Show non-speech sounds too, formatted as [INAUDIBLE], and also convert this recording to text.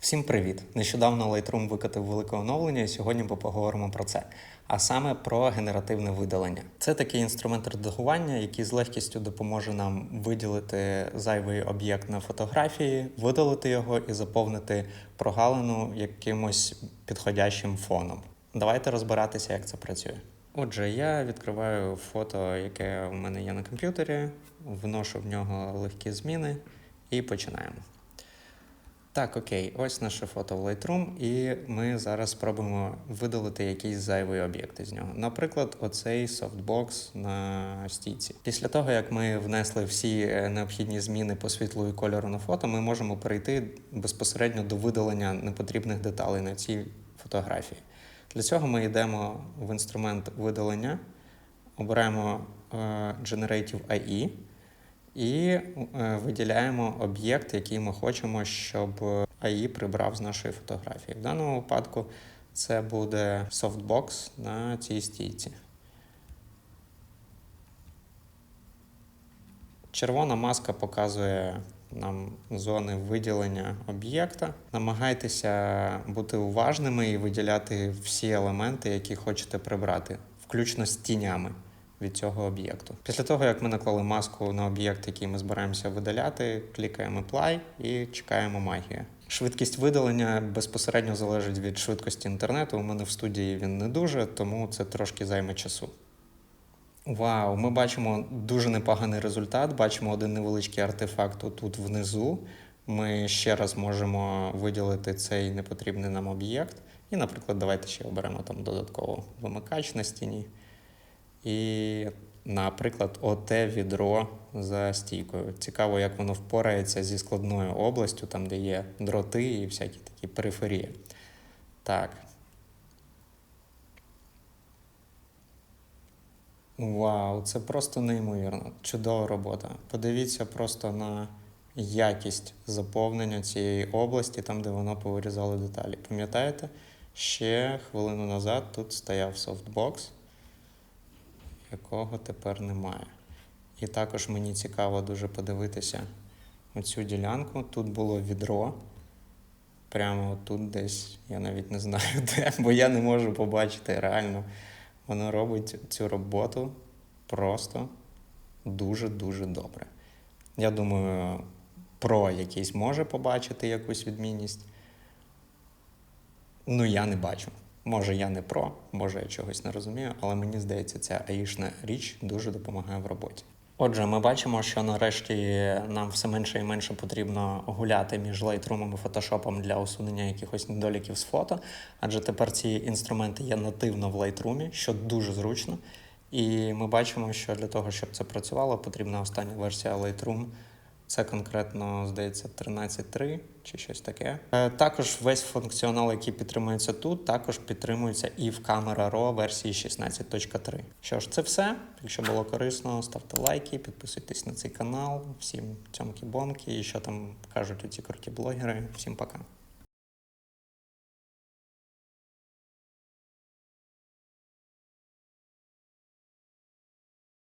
Всім привіт! Нещодавно Lightroom викатив велике оновлення, і сьогодні ми поговоримо про це. А саме про генеративне видалення. Це такий інструмент редагування, який з легкістю допоможе нам виділити зайвий об'єкт на фотографії, видалити його і заповнити прогалину якимось підходящим фоном. Давайте розбиратися, як це працює. Отже, я відкриваю фото, яке в мене є на комп'ютері, вношу в нього легкі зміни і починаємо. Так, окей, ось наше фото в Lightroom, і ми зараз спробуємо видалити якийсь зайвий об'єкт із нього. Наприклад, оцей софтбокс на стійці. Після того, як ми внесли всі е, необхідні зміни по світлу і кольору на фото, ми можемо перейти безпосередньо до видалення непотрібних деталей на цій фотографії. Для цього ми йдемо в інструмент видалення, обираємо е, Generative AI і е, виділяємо об'єкт, який ми хочемо, щоб AI прибрав з нашої фотографії. В даному випадку це буде софтбокс на цій стійці. Червона маска показує нам зони виділення об'єкта. Намагайтеся бути уважними і виділяти всі елементи, які хочете прибрати, включно з тінями від цього об'єкту. Після того, як ми наклали маску на об'єкт, який ми збираємося видаляти, клікаємо Apply і чекаємо магію. Швидкість видалення безпосередньо залежить від швидкості інтернету. У мене в студії він не дуже, тому це трошки займе часу. Вау, ми бачимо дуже непоганий результат. Бачимо один невеличкий артефакт тут внизу. Ми ще раз можемо виділити цей непотрібний нам об'єкт. І, наприклад, давайте ще оберемо там додатково вимикач на стіні. І, наприклад, оте відро за стійкою. Цікаво, як воно впорається зі складною областю, там, де є дроти і всякі такі периферії. Так. Вау, це просто неймовірно. Чудова робота. Подивіться просто на якість заповнення цієї області, там, де воно повирізало деталі. Пам'ятаєте, ще хвилину назад тут стояв софтбокс, якого тепер немає. І також мені цікаво дуже подивитися оцю ділянку. Тут було відро. Прямо тут десь, я навіть не знаю [LAUGHS] де, бо я не можу побачити реально. Воно робить цю роботу просто дуже-дуже добре. Я думаю, про якийсь може побачити якусь відмінність. Ну, я не бачу. Може, я не про, може, я чогось не розумію, але мені здається, ця аїшна річ дуже допомагає в роботі. Отже, ми бачимо, що нарешті нам все менше і менше потрібно гуляти між Lightroom і Photoshop для усунення якихось недоліків з фото, адже тепер ці інструменти є нативно в Lightroom, що дуже зручно. І ми бачимо, що для того, щоб це працювало, потрібна остання версія Lightroom. Це конкретно, здається, 13.3 чи щось таке. Е, Також весь функціонал, який підтримується тут, також підтримується і в Camera Raw версії 16.3. Що ж, це все. Якщо було корисно, ставте лайки, підписуйтесь на цей канал. Всім цьомки-бомки і що там кажуть ці круті блогери. Всім пока.